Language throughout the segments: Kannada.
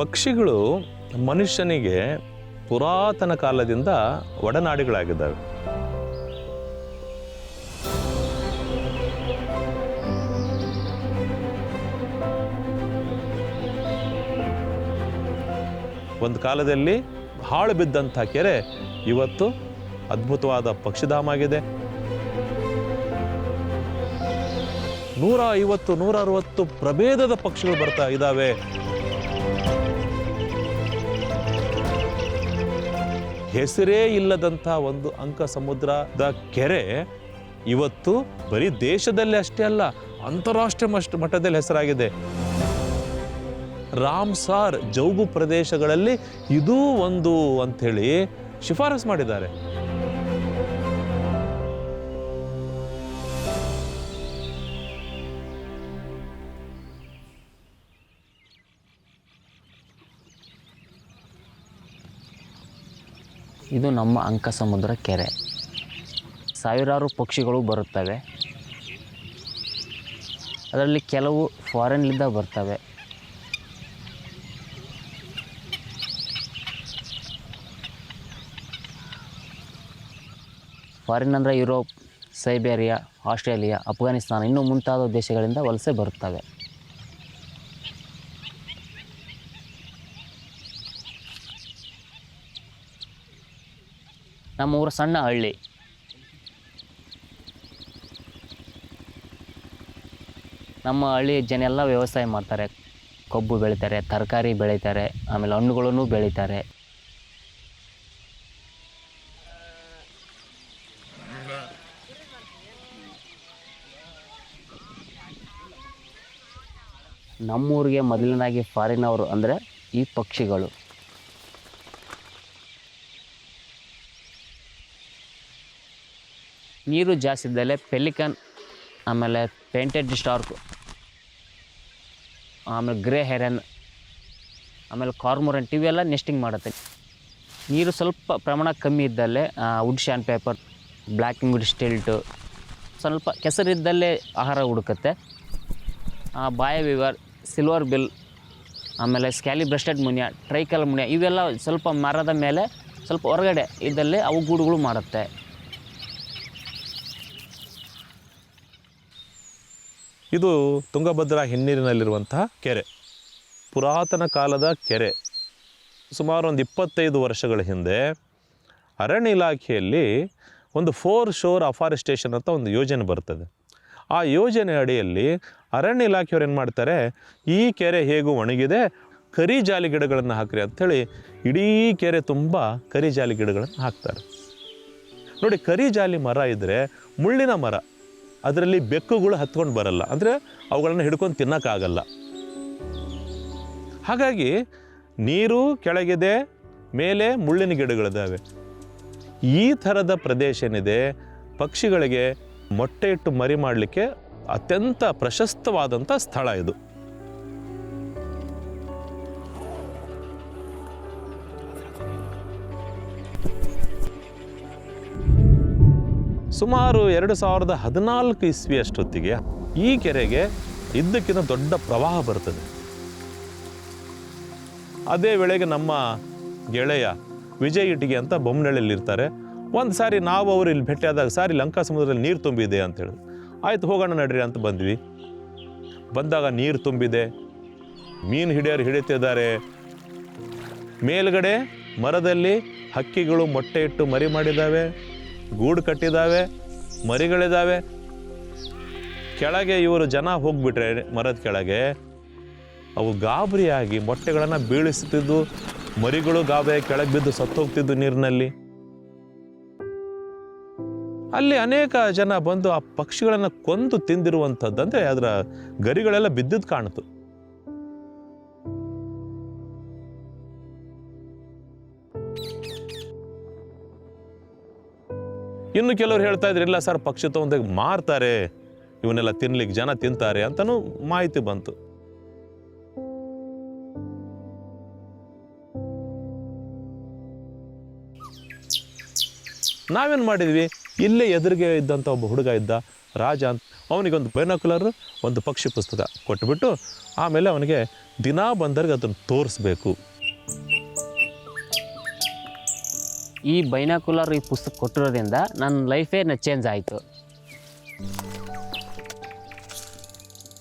ಪಕ್ಷಿಗಳು ಮನುಷ್ಯನಿಗೆ ಪುರಾತನ ಕಾಲದಿಂದ ಒಡನಾಡಿಗಳಾಗಿದ್ದಾವೆ. ಒಂದು ಕಾಲದಲ್ಲಿ ಹಾಳು ಬಿದ್ದಂಥ ಕೆರೆ ಇವತ್ತು ಅದ್ಭುತವಾದ ಪಕ್ಷಿಧಾಮ ಆಗಿದೆ. ನೂರ ಐವತ್ತು ನೂರ ಅರವತ್ತು ಪ್ರಭೇದದ ಪಕ್ಷಿಗಳು ಬರ್ತಾ ಇದ್ದಾವೆ. ಹೆಸರೇ ಇಲ್ಲದಂಥ ಒಂದು ಅಂಕ ಸಮುದ್ರದ ಕೆರೆ ಇವತ್ತು ಬರೀ ದೇಶದಲ್ಲಿ ಅಷ್ಟೇ ಅಲ್ಲ, ಅಂತಾರಾಷ್ಟ್ರೀಯ ಮಷ್ಟ, ಮಟ್ಟದಲ್ಲಿ ಹೆಸರಾಗಿದೆ. ರಾಮ್ಸಾರ್ ಜೌಗು ಪ್ರದೇಶಗಳಲ್ಲಿ ಇದೂ ಒಂದು ಅಂಥೇಳಿ ಶಿಫಾರಸು ಮಾಡಿದ್ದಾರೆ. ಇದು ನಮ್ಮ ಅಂಕ ಸಮುದ್ರ ಕೆರೆ. ಸಾವಿರಾರು ಪಕ್ಷಿಗಳು ಬರುತ್ತವೆ. ಅದರಲ್ಲಿ ಕೆಲವು ಫಾರಿನ್ಲಿಂದ ಬರ್ತವೆ. ಫಾರಿನ್ ಅಂದರೆ ಯುರೋಪ್, ಸೈಬೇರಿಯಾ, ಆಸ್ಟ್ರೇಲಿಯಾ, ಅಫ್ಘಾನಿಸ್ತಾನ, ಇನ್ನೂ ಮುಂತಾದ ದೇಶಗಳಿಂದ ವಲಸೆ ಬರುತ್ತವೆ. ನಮ್ಮ ಊರು ಸಣ್ಣ ಹಳ್ಳಿ. ನಮ್ಮ ಹಳ್ಳಿ ಜನ ಎಲ್ಲ ವ್ಯವಸಾಯ ಮಾಡ್ತಾರೆ. ಕಬ್ಬು ಬೆಳಿತಾರೆ, ತರಕಾರಿ ಬೆಳೀತಾರೆ, ಆಮೇಲೆ ಹಣ್ಣುಗಳನ್ನು ಬೆಳಿತಾರೆ. ನಮ್ಮೂರಿಗೆ ಮೊದಲನಾಗಿ ಫಾರಿನವರು ಅಂದರೆ ಈ ಪಕ್ಷಿಗಳು. ನೀರು ಜಾಸ್ತಿ ಇದ್ದಲ್ಲೇ ಪೆಲಿಕನ್, ಆಮೇಲೆ ಪೇಂಟೆಡ್ ಸ್ಟಾರ್ಕ್, ಆಮೇಲೆ ಗ್ರೇ ಹೆರನ್, ಆಮೇಲೆ ಕಾರ್ಮೊರೆಂಟ್ ಇವೆಲ್ಲ ನೆಸ್ಟಿಂಗ್ ಮಾಡುತ್ತೆ. ನೀರು ಸ್ವಲ್ಪ ಪ್ರಮಾಣ ಕಮ್ಮಿ ಇದ್ದಲ್ಲೇ wood sandpiper black winged stilt ಸ್ವಲ್ಪ ಕೆಸರಿದ್ದಲ್ಲೇ ಆಹಾರ ಹುಡುಕುತ್ತೆ. ಬಾಯ ವಿವರ್ ಸಿಲ್ವರ್ ಬಿಲ್ ಆಮೇಲೆ ಸ್ಕ್ಯಾಲಿ ಬ್ರೆಸ್ಟೆಡ್ ಮುನಿಯ ಟ್ರೈಕಲ್ ಮುನಿಯ, ಇವೆಲ್ಲ ಸ್ವಲ್ಪ ಮರದ ಮೇಲೆ ಸ್ವಲ್ಪ ಹೊರಗಡೆ ಇದ್ದಲ್ಲೇ ಅವು ಗೂಡುಗಳು ಮಾಡುತ್ತೆ. ಇದು ತುಂಗಭದ್ರಾ ಹಿನ್ನೀರಿನಲ್ಲಿರುವಂತಹ ಕೆರೆ. ಪುರಾತನ ಕಾಲದ ಕೆರೆ. ಸುಮಾರು ಒಂದು ಇಪ್ಪತ್ತೈದು ವರ್ಷಗಳ ಹಿಂದೆ ಅರಣ್ಯ ಇಲಾಖೆಯಲ್ಲಿ ಒಂದು ಫೋರ್ ಶೋರ್ ಅಫಾರೆಸ್ಟೇಷನ್ ಅಂತ ಒಂದು ಯೋಜನೆ ಬರ್ತದೆ. ಆ ಯೋಜನೆ ಅಡಿಯಲ್ಲಿ ಅರಣ್ಯ ಇಲಾಖೆಯವ್ರು ಏನು ಮಾಡ್ತಾರೆ, ಈ ಕೆರೆ ಹೇಗೂ ಒಣಗಿದೆ, ಕರಿ ಜಾಲಿ ಗಿಡಗಳನ್ನು ಹಾಕ್ರಿ ಅಂಥೇಳಿ ಇಡೀ ಕೆರೆ ತುಂಬ ಕರಿ ಜಾಲಿ ಗಿಡಗಳನ್ನು ಹಾಕ್ತಾರೆ. ನೋಡಿ, ಕರಿ ಜಾಲಿ ಮರ ಇದ್ದರೆ ಮುಳ್ಳಿನ ಮರ. ಅದರಲ್ಲಿ ಬೆಕ್ಕುಗಳು ಹತ್ಕೊಂಡು ಬರಲ್ಲ. ಅಂದರೆ ಅವುಗಳನ್ನು ಹಿಡ್ಕೊಂಡು ತಿನ್ನೋಕ್ಕಾಗಲ್ಲ. ಹಾಗಾಗಿ ನೀರು ಕೆಳಗಿದೆ, ಮೇಲೆ ಮುಳ್ಳಿನ ಗಿಡಗಳಿದ್ದಾವೆ. ಈ ಥರದ ಪ್ರದೇಶ ಏನಿದೆ, ಪಕ್ಷಿಗಳಿಗೆ ಮೊಟ್ಟೆ ಇಟ್ಟು ಮರಿ ಮಾಡಲಿಕ್ಕೆ ಅತ್ಯಂತ ಪ್ರಶಸ್ತವಾದಂಥ ಸ್ಥಳ ಇದು. ಸುಮಾರು ಎರಡು ಸಾವಿರದ ಹದಿನಾಲ್ಕು ಇಸ್ವಿಯಷ್ಟೊತ್ತಿಗೆ ಈ ಕೆರೆಗೆ ಇದ್ದಕ್ಕಿಂತ ದೊಡ್ಡ ಪ್ರವಾಹ ಬರ್ತದೆ ಅದೇ ವೇಳೆಗೆ ನಮ್ಮ ಗೆಳೆಯ ವಿಜಯ್ ಇಟಿಗೆ ಅಂತ ಬೊಮ್ಮನಹಳ್ಳಿಯಲ್ಲಿ ಇರ್ತಾರೆ. ಒಂದು ಸಾರಿ ನಾವು ಅವರು ಇಲ್ಲಿ ಭೇಟಿಯಾದಾಗ ಸಾರಿ, ಲಂಕಾ ಸಮುದ್ರದಲ್ಲಿ ನೀರು ತುಂಬಿದೆ ಅಂತ ಹೇಳಿದ್ರು ಆಯ್ತು, ಹೋಗೋಣ ನಡ್ರಿ ಅಂತ ಬಂದ್ವಿ. ಬಂದಾಗ ನೀರು ತುಂಬಿದೆ. ಮೀನು ಹಿಡಿಯೋರು ಹಿಡಿತಿದ್ದಾರೆ ಮೇಲ್ಗಡೆ ಮರದಲ್ಲಿ ಹಕ್ಕಿಗಳು ಮೊಟ್ಟೆ ಇಟ್ಟು ಮರಿ ಮಾಡಿದ್ದಾವೆ. ಗೂಡು ಕಟ್ಟಿದ್ದಾವೆ ಮರಿಗಳಿದ್ದಾವೆ ಕೆಳಗೆ ಇವರು ಜನ ಹೋಗ್ಬಿಟ್ರೆ, ಮರದ ಕೆಳಗೆ, ಅವು ಗಾಬರಿಯಾಗಿ ಮೊಟ್ಟೆಗಳನ್ನು ಬೀಳಿಸ್ತಿದ್ದು, ಮರಿಗಳು ಗಾಬೆ ಕೆಳಗೆ ಬಿದ್ದು ಸತ್ತೋಗ್ತಿದ್ದು ನೀರಿನಲ್ಲಿ. ಅಲ್ಲಿ ಅನೇಕ ಜನ ಬಂದು ಆ ಪಕ್ಷಿಗಳನ್ನು ಕೊಂದು ತಿಂದಿರುವಂಥದ್ದು. ಅಂದರೆ ಅದರ ಗರಿಗಳೆಲ್ಲ ಬಿದ್ದಿದ್ದು ಕಾಣ್ತು ಇನ್ನು ಕೆಲವರು ಹೇಳ್ತಾ ಇದ್ರು, ಇಲ್ಲ ಸರ್, ಪಕ್ಷಿ ತಗೊಂಡಾಗ ಮಾರ್ತಾರೆ, ಇವನ್ನೆಲ್ಲ ತಿನ್ಲಿಕ್ಕೆ ಜನ ತಿಂತಾರೆ ಅಂತಲೂ ಮಾಹಿತಿ ಬಂತು. ನಾವೇನು ಮಾಡಿದ್ವಿ? ಇಲ್ಲೇ ಎದುರಿಗೆ ಇದ್ದಂಥ ಒಬ್ಬ ಹುಡುಗ ಇದ್ದ, ರಾಜ ಅಂತ, ಅವನಿಗೊಂದು ಬೈನಾಕ್ಯುಲರ್ ಒಂದು ಪಕ್ಷಿ ಪುಸ್ತಕ ಕೊಟ್ಬಿಟ್ಟು, ಆಮೇಲೆ ಅವನಿಗೆ ದಿನಾ ಬಂದರಿಗೆ ಅದನ್ನು ತೋರಿಸ್ಬೇಕು. ಈ ಬೈನಾಕುಲರ್ ಈ ಪುಸ್ತಕ ಕೊಟ್ಟಿರೋದ್ರಿಂದ ನನ್ನ ಲೈಫೇ ಚೇಂಜ್ ಆಯಿತು.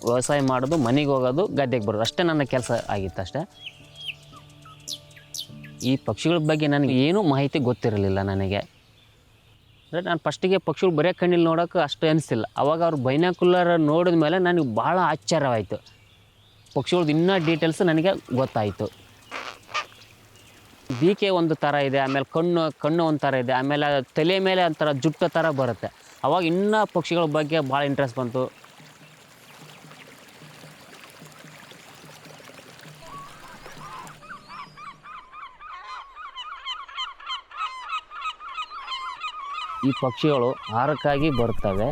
ವ್ಯವಸಾಯ ಮಾಡೋದು, ಮನೆಗೆ ಹೋಗೋದು, ಗದ್ದೆಗೆ ಬರೋದು, ಅಷ್ಟೇ ನನ್ನ ಕೆಲಸ ಆಗಿತ್ತು ಅಷ್ಟೇ. ಈ ಪಕ್ಷಿಗಳ ಬಗ್ಗೆ ನನಗೆ ಏನೂ ಮಾಹಿತಿ ಗೊತ್ತಿರಲಿಲ್ಲ ನನಗೆ. ಅಂದರೆ ನಾನು ಫಸ್ಟಿಗೆ ಪಕ್ಷಿಗಳು ಬರೀ ಕಣ್ಣಿಲ್ಲಿ ನೋಡೋಕೆ ಅಷ್ಟು ಅನಿಸ್ತಿಲ್ಲ ಅವಾಗ ಅವ್ರು ಬೈನಾಕುಲರ್ ನೋಡಿದ ಮೇಲೆ ನನಗೆ ಭಾಳ ಆಶ್ಚರ್ಯವಾಯಿತು. ಪಕ್ಷಿಗಳದ್ದು ಇನ್ನೂ ಡೀಟೇಲ್ಸ್ ನನಗೆ ಗೊತ್ತಾಯಿತು. ಬೀಕೆ ಒಂದು ಥರ ಇದೆ, ಆಮೇಲೆ ಕಣ್ಣು ಕಣ್ಣು ಒಂದು ಥರ ಇದೆ, ಆಮೇಲೆ ತಲೆ ಮೇಲೆ ಒಂಥರ ಜುಟ್ಟ ಥರ ಬರುತ್ತೆ. ಅವಾಗ ಇನ್ನೂ ಪಕ್ಷಿಗಳ ಬಗ್ಗೆ ಭಾಳ ಇಂಟ್ರೆಸ್ಟ್ ಬಂತು. ಈ ಪಕ್ಷಿಗಳು ಆಹಾರಕ್ಕಾಗಿ ಬರ್ತವೆ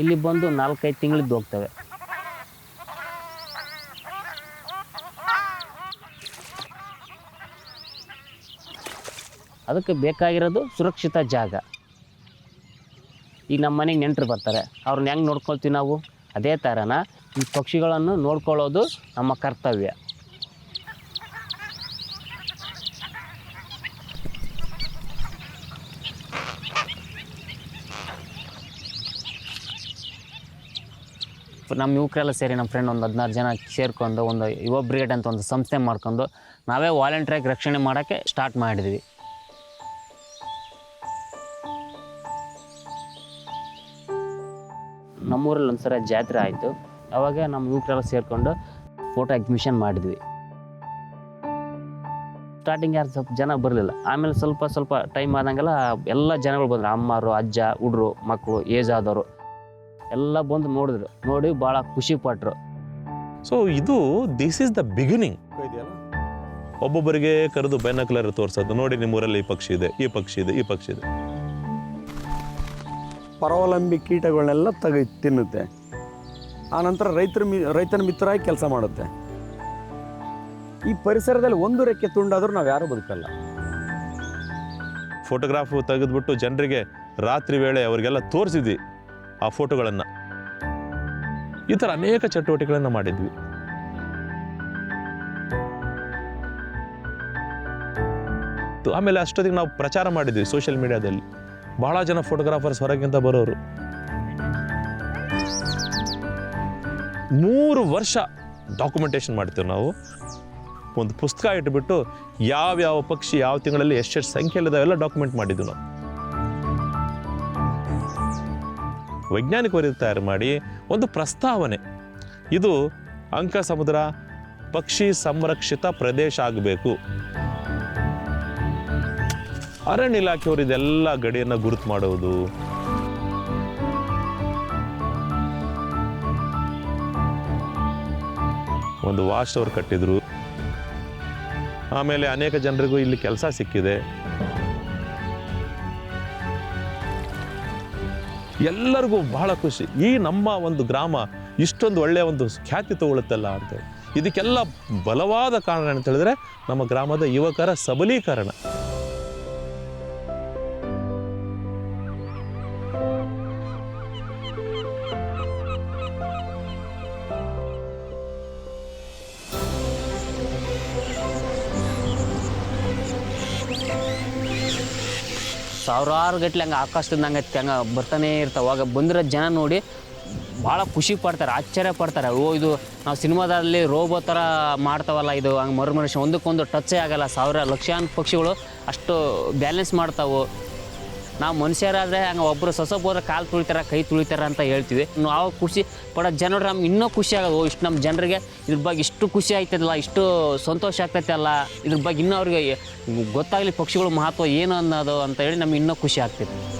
ಇಲ್ಲಿ ಬಂದು ನಾಲ್ಕೈದು ತಿಂಗಳಿದ್ದು ಹೋಗ್ತವೆ. ಅದಕ್ಕೆ ಬೇಕಾಗಿರೋದು ಸುರಕ್ಷಿತ ಜಾಗ. ಈಗ ನಮ್ಮ ಮನೆಗೆ ನೆಂಟರು ಬರ್ತಾರೆ. ಅವ್ರನ್ನ ಹೆಂಗೆ ನೋಡ್ಕೊಳ್ತೀವಿ ನಾವು? ಅದೇ ಥರನ ಈ ಪಕ್ಷಿಗಳನ್ನು ನೋಡ್ಕೊಳ್ಳೋದು ನಮ್ಮ ಕರ್ತವ್ಯ. ನಮ್ಮ ಯುವಕರೆಲ್ಲ ಸೇರಿ ನಮ್ಮ ಫ್ರೆಂಡ್ ಒಂದು ಹದಿನಾರು ಜನ ಸೇರ್ಕೊಂಡು ಒಂದು ಯುವ ಬ್ರಿಗೇಡ್ ಅಂತ ಒಂದು ಸಂಸ್ಥೆ ಮಾಡ್ಕೊಂಡು ನಾವೇ ವಾಲಂಟ್ರಿಯಾಗಿ ರಕ್ಷಣೆ ಮಾಡೋಕ್ಕೆ ಸ್ಟಾರ್ಟ್ ಮಾಡಿದ್ವಿ. ನಮ್ಮೂರಲ್ಲಿ ಒಂದ್ಸಲ ಜಾತ್ರೆ ಆಯಿತು. ಅವಾಗ ನಮ್ಮ ಯುವಕರೆಲ್ಲ ಸೇರಿಕೊಂಡು ಫೋಟೋ ಎಕ್ಸಿಬಿಷನ್ ಮಾಡಿದ್ವಿ. ಸ್ಟಾರ್ಟಿಂಗ್ ಯಾರು ಸ್ವಲ್ಪ ಜನ ಬರಲಿಲ್ಲ. ಆಮೇಲೆ ಸ್ವಲ್ಪ ಸ್ವಲ್ಪ ಟೈಮ್ ಆದಂಗೆಲ್ಲ ಎಲ್ಲ ಜನಗಳು ಬಂದರು. ಅಮ್ಮರು, ಅಜ್ಜ, ಹುಡ್ರು, ಮಕ್ಕಳು ಏಜ್ ಆದವರು. ಎಲ್ಲ ಬಂದು ನೋಡಿದ್ರು. ನೋಡಿ ಭಾಳ ಖುಷಿ ಪಟ್ಟರು ಸೊ ಇದು ದಿಸ್ ಈಸ್ ದ ಬಿಗಿನಿಂಗ್ ಒಬ್ಬೊಬ್ಬರಿಗೆ ಕರೆದು ಬೈನಾಕ್ಯುಲರ್ ತೋರಿಸೋದು. ನೋಡಿ ನಿಮ್ಮೂರಲ್ಲಿ ಈ ಪಕ್ಷಿ ಇದೆ, ಈ ಪಕ್ಷಿ ಇದೆ, ಈ ಪಕ್ಷಿ ಇದೆ. ಪರಾವಲಂಬಿ ಕೀಟಗಳನ್ನೆಲ್ಲ ತೆಗೆ ತಿನ್ನುತ್ತೆ. ಆನಂತರ ರೈತರ ಮಿ, ರೈತನ ಮಿತ್ರರಾಗಿ ಕೆಲಸ ಮಾಡುತ್ತೆ. ಈ ಪರಿಸರದಲ್ಲಿ ಒಂದು ರೆಕ್ಕೆ ತುಂಡಾದರೂ ನಾವು ಯಾರೂ ಬದುಕಲ್ಲ. ಫೋಟೋಗ್ರಾಫ್ ತೆಗೆದ್ಬಿಟ್ಟು ಜನರಿಗೆ ರಾತ್ರಿ ವೇಳೆ ಅವರಿಗೆಲ್ಲ ತೋರಿಸಿದ್ವಿ ಆ ಫೋಟೋಗಳನ್ನು. ಈ ಥರ ಅನೇಕ ಚಟುವಟಿಕೆಗಳನ್ನು ಮಾಡಿದ್ವಿ. ಆಮೇಲೆ ಅಷ್ಟೊತ್ತಿಗೆ ನಾವು ಪ್ರಚಾರ ಮಾಡಿದ್ವಿ ಸೋಷಿಯಲ್ ಮೀಡಿಯಾದಲ್ಲಿ. ಬಹಳ ಜನ ಫೋಟೋಗ್ರಾಫರ್ಸ್ ಹೊರಗಿಂತ ಬರೋರು. ಮೂರು ವರ್ಷ ಡಾಕ್ಯುಮೆಂಟೇಶನ್ ಮಾಡ್ತೀವಿ ನಾವು. ಒಂದು ಪುಸ್ತಕ ಇಟ್ಬಿಟ್ಟು ಯಾವ್ಯಾವ ಪಕ್ಷಿ ಯಾವ ತಿಂಗಳಲ್ಲಿ ಎಷ್ಟೆಷ್ಟು ಸಂಖ್ಯೆಯಲ್ಲಿದ್ದಾವೆಲ್ಲ ಡಾಕ್ಯುಮೆಂಟ್ ಮಾಡಿದ್ವಿ ನಾವು. ವೈಜ್ಞಾನಿಕ ವರದಿ ತಯಾರು ಮಾಡಿ ಒಂದು ಪ್ರಸ್ತಾವನೆ. ಇದು ಅಂಕ ಸಮುದ್ರ ಪಕ್ಷಿ ಸಂರಕ್ಷಿತ ಪ್ರದೇಶ ಆಗಬೇಕು. ಅರಣ್ಯ ಇಲಾಖೆಯವರು ಇದೆಲ್ಲ ಗಡಿಯನ್ನು ಗುರುತು ಮಾಡುವುದು. ಒಂದು ವಾಶ್ ಟವರ್ ಕಟ್ಟಿದ್ರು. ಆಮೇಲೆ ಅನೇಕ ಜನರಿಗೂ ಇಲ್ಲಿ ಕೆಲಸ ಸಿಕ್ಕಿದೆ. ಎಲ್ಲರಿಗೂ ಬಹಳ ಖುಷಿ. ಈ ನಮ್ಮ ಒಂದು ಗ್ರಾಮ ಇಷ್ಟೊಂದು ಒಳ್ಳೆಯ ಒಂದು ಖ್ಯಾತಿ ತಗೊಳ್ಳುತ್ತಲ್ಲ ಅಂತೇಳಿ ಇದಕ್ಕೆಲ್ಲ ಬಲವಾದ ಕಾರಣ ಅಂತ ಹೇಳಿದ್ರೆ ನಮ್ಮ ಗ್ರಾಮದ ಯುವಕರ ಸಬಲೀಕರಣ. ಸಾವಿರಾರು ಗಟ್ಲೆ ಹಂಗೆ ಆಕಾಶದಿಂದ ಹಂಗೆ ಹಂಗೆ ಬರ್ತಾನೆ ಇರ್ತಾವೆ. ಆಗ ಬಂದಿರೋ ಜನ ನೋಡಿ ಭಾಳ ಖುಷಿ ಪಡ್ತಾರೆ, ಆಶ್ಚರ್ಯ ಪಡ್ತಾರೆ. ಓ, ಇದು ನಾವು ಸಿನಿಮಾದಲ್ಲಿ ರೋಬೋ ಥರ ಮಾಡ್ತಾವಲ್ಲ ಇದು, ಹಂಗೆ ಮರು ಮನುಷ್ಯ ಒಂದಕ್ಕೊಂದು ಟಚ್ಚೇ ಆಗೋಲ್ಲ. ಸಾವಿರ ಲಕ್ಷಾಂತರ ಪಕ್ಷಿಗಳು ಅಷ್ಟು ಬ್ಯಾಲೆನ್ಸ್ ಮಾಡ್ತಾವು. ನಾವು ಮನುಷ್ಯರಾದರೆ ಹಂಗೆ ಒಬ್ಬರು ಸೊಸೊಬ್ಬ ಹೋದ್ರೆ ಕಾಲು ತುಳಿತಾರ, ಕೈ ತುಳಿತಾರ ಅಂತ ಹೇಳ್ತೀವಿ. ನಾವು ಖುಷಿ ಪಡೋ ಜನರು ನಮ್ಗೆ ಇನ್ನೂ ಖುಷಿ ಆಗೋದು ಇಷ್ಟು ನಮ್ಮ ಜನರಿಗೆ ಇದ್ರ ಬಗ್ಗೆ ಇಷ್ಟು ಖುಷಿ ಆಯ್ತದಲ್ಲ, ಇಷ್ಟು ಸಂತೋಷ ಆಗ್ತೈತೆ ಅಲ್ಲ, ಇದ್ರ ಬಗ್ಗೆ ಇನ್ನೂ ಅವ್ರಿಗೆ ಗೊತ್ತಾಗಲಿ ಪಕ್ಷಿಗಳ ಮಹತ್ವ ಏನು ಅನ್ನೋದು ಅಂತ ಹೇಳಿ ನಮ್ಗೆ ಇನ್ನೂ ಖುಷಿ ಆಗ್ತೈತೆ.